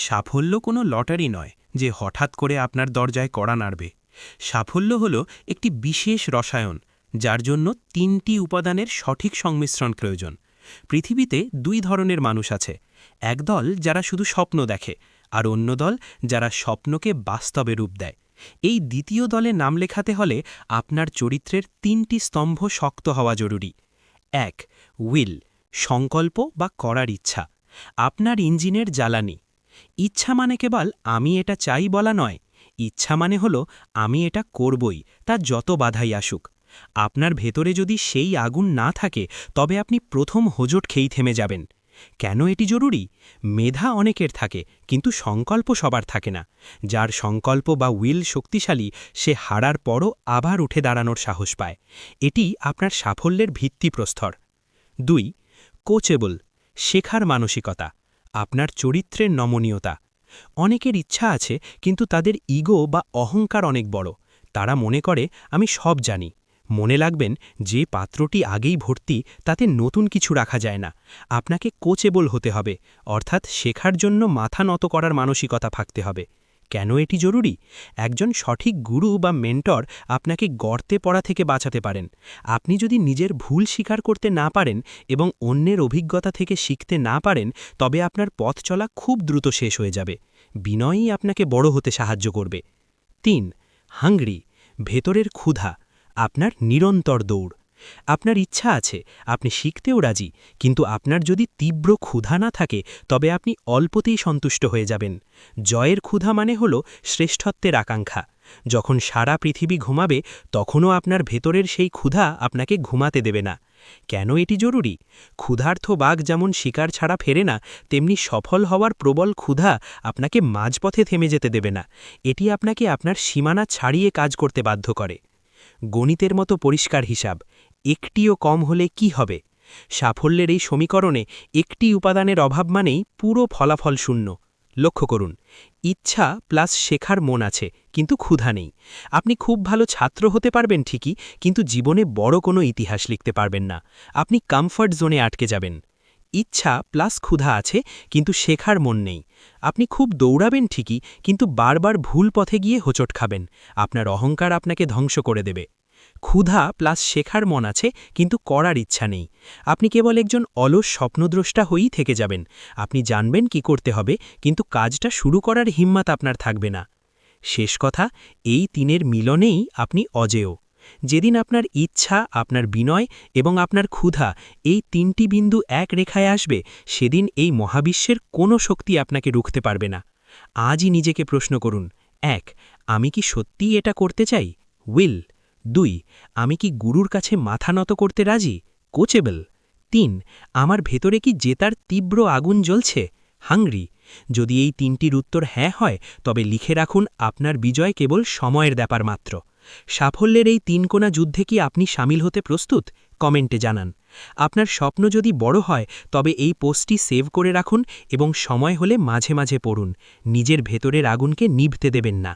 সাফল্য কোনো লটারি নয় যে হঠাৎ করে আপনার দরজায় কড়া নাড়বে। সাফল্য হল একটি বিশেষ রসায়ন, যার জন্য তিনটি উপাদানের সঠিক সংমিশ্রণ প্রয়োজন। পৃথিবীতে দুই ধরনের মানুষ আছে একদল যারা শুধু স্বপ্ন দেখে আর অন্য দল যারা স্বপ্নকে বাস্তবে রূপ দেয়। এই দ্বিতীয় দলে নাম লেখাতে হলে আপনার চরিত্রের তিনটি স্তম্ভ শক্ত হওয়া জরুরি। এক, উইল, সংকল্প বা করার ইচ্ছা। আপনার ইঞ্জিনের জ্বালানি। ইচ্ছা মানে কেবল আমি এটা চাই বলা নয়। ইচ্ছা মানে হল, আমি এটা করবই, তা যত বাধাই আসুক। আপনার ভেতরে যদি সেই আগুন না থাকে, তবে আপনি প্রথম হোজট খেয়েই থেমে যাবেন। কেন এটি জরুরি? মেধা অনেকের থাকে, কিন্তু সংকল্প সবার থাকে না। যার সংকল্প বা উইল শক্তিশালী, সে হারার পরও আবার উঠে দাঁড়ানোর সাহস পায়। এটি আপনার সাফল্যের ভিত্তিপ্রস্তর। দুই, কোচেবল, শেখার মানসিকতা। আপনার চরিত্রের নমনীয়তা। অনেকের ইচ্ছা আছে, কিন্তু তাদের ইগো বা অহংকার অনেক বড়। তারা মনে করে, আমি সব জানি। মনে লাগবেন যে পাত্রটি আগেই ভর্তি, তাতে নতুন কিছু রাখা যায় না। আপনাকে কোচেবল হতে হবে, অর্থাৎ শেখার জন্য মাথা নত করার মানসিকতা থাকতে হবে। কেন এটি জরুরি? একজন সঠিক গুরু বা মেন্টর আপনাকে গর্তে পড়া থেকে বাঁচাতে পারেন। আপনি যদি নিজের ভুল স্বীকার করতে না পারেন এবং অন্যের অভিজ্ঞতা থেকে শিখতে না পারেন, তবে আপনার পথ চলা খুব দ্রুত শেষ হয়ে যাবে। বিনয়ই আপনাকে বড় হতে সাহায্য করবে। তিন, হাংরি, ভেতরের ক্ষুধা, আপনার নিরন্তর দৌড়। আপনার ইচ্ছা আছে, আপনি শিখতেও রাজি, কিন্তু আপনার যদি তীব্র ক্ষুধা না থাকে, তবে আপনি অল্পতেই সন্তুষ্ট হয়ে যাবেন। জয়ের ক্ষুধা মানে হল শ্রেষ্ঠত্বের আকাঙ্ক্ষা। যখন সারা পৃথিবী ঘুমাবে, তখনও আপনার ভেতরের সেই ক্ষুধা আপনাকে ঘুমাতে দেবে না। কেন এটি জরুরি? ক্ষুধার্থ বাঘ যেমন শিকার ছাড়া ফেরে না, তেমনি সফল হওয়ার প্রবল ক্ষুধা আপনাকে মাঝপথে থেমে যেতে দেবে না। এটি আপনাকে আপনার সীমানা ছাড়িয়ে কাজ করতে বাধ্য করে। গণিতের মতো পরিষ্কার হিসাব। একটিও কম হলে কি হবে? সাফল্যের এই সমীকরণে একটি উপাদানের অভাব মানেই পুরো ফলাফল শূন্য। লক্ষ্য করুন, ইচ্ছা প্লাস শেখার মন আছে, কিন্তু ক্ষুধা নেই। আপনি খুব ভালো ছাত্র হতে পারবেন ঠিকই, কিন্তু জীবনে বড় কোনো ইতিহাস লিখতে পারবেন না। আপনি কমফর্ট জোনে আটকে যাবেন। ইচ্ছা প্লাস ক্ষুধা আছে, কিন্তু শেখার মন নেই। আপনি খুব দৌড়াবেন ঠিকই, কিন্তু বারবার ভুল পথে গিয়ে হোঁচট খাবেন। আপনার অহংকার আপনাকে ধ্বংস করে দেবে। ক্ষুধা প্লাস শেখার মন আছে, কিন্তু করার ইচ্ছা নেই। আপনি কেবল একজন অলস স্বপ্নদ্রষ্টা হয়েই থেকে যাবেন। আপনি জানবেন কি করতে হবে, কিন্তু কাজটা শুরু করার হিম্মত আপনার থাকবে না। শেষ কথা, এই তিনের মিলনেই আপনি অজেয়। যেদিন আপনার ইচ্ছা, আপনার বিনয় এবং আপনার ক্ষুধা এই তিনটি বিন্দু এক রেখায় আসবে, সেদিন এই মহাবিশ্বের কোনো শক্তি আপনাকে রুখতে পারবে না। আজই নিজেকে প্রশ্ন করুন, এক, আমি কি সত্যিই এটা করতে চাই? উইল দুই, আমি কি গুরুর কাছে মাথা নত করতে রাজি? কোচেবল। তিন, আমার ভেতরে কি জেতার তীব্র আগুন জ্বলছে? হাংরি। যদি এই তিনটির উত্তর হ্যাঁ হয়, তবে লিখে রাখুন আপনার বিজয় কেবল সময়ের ব্যাপার মাত্র। সাফল্যের এই তিনকোনা যুদ্ধে কি আপনি সামিল হতে প্রস্তুত? কমেন্টে জানান। আপনার স্বপ্ন যদি বড় হয়, তবে এই পোস্টটি সেভ করে রাখুন এবং সময় হলে মাঝে মাঝে পড়ুন। নিজের ভেতরের আগুনকে নিভতে দেবেন না।